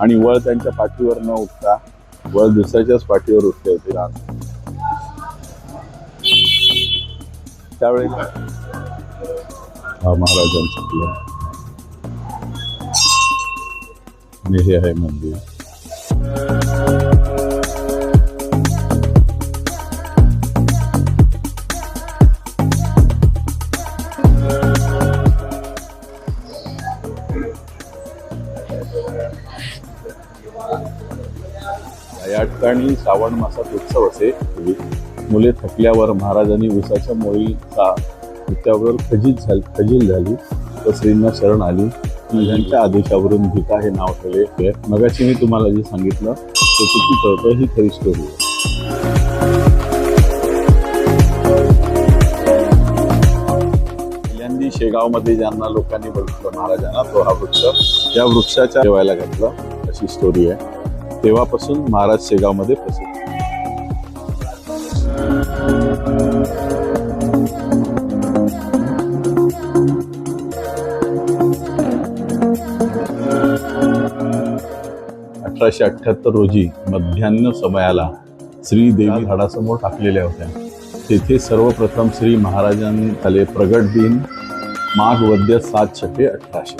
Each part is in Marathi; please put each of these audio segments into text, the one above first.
आणि वळ त्यांच्या पाठीवर न उठता वळ दुसऱ्याच्याच पाठीवर उठते होते त्यावेळी हा महाराजांचा किल्ला आणि हे आहे मंदिर. या ठिकाणी श्रावण मासात उत्सव असे. मुले थकल्यावर महाराजांनी उसाच्या मोळीचा त्यावर खजित झाली खजील झाली. व श्रींना शरण आली. यांच्या आदेशावरून गीता हे नाव ठेवले. मगाशी मी तुम्हाला जे सांगितलं ते चुकीचं होतं ही खरी स्टोरी यांनी पहिल्यांदी शेगावमध्ये ज्यांना लोकांनी बघितलं महाराजांना तो हा वृक्ष त्या वृक्षाच्या ठेवायला घातलं. अशी स्टोरी आहे. तेव्हापासून महाराज शेगावमध्ये प्रसिद्ध अठराशे अठ्ठ्याहत्तर रोजी मध्यान्ह समयाला श्रीदेवी झाडासमोर टाकलेल्या होत्या. तेथे सर्वप्रथम श्री महाराजांनी झाले प्रगट दिन माघ वद्य सात छके अठराशे.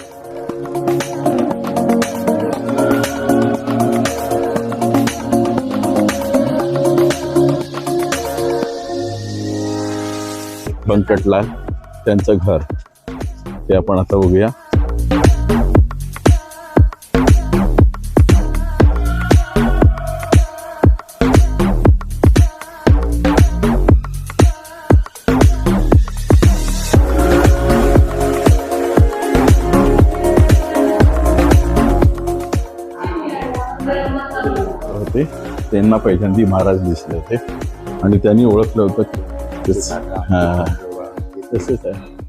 बंकटलाल त्यांचं घर. ते आपण आता बघूया. होते. त्यांना पहिल्यांदी महाराज दिसले होते. आणि त्यांनी ओळखलं होतं की तेच- हा. तसेच आहे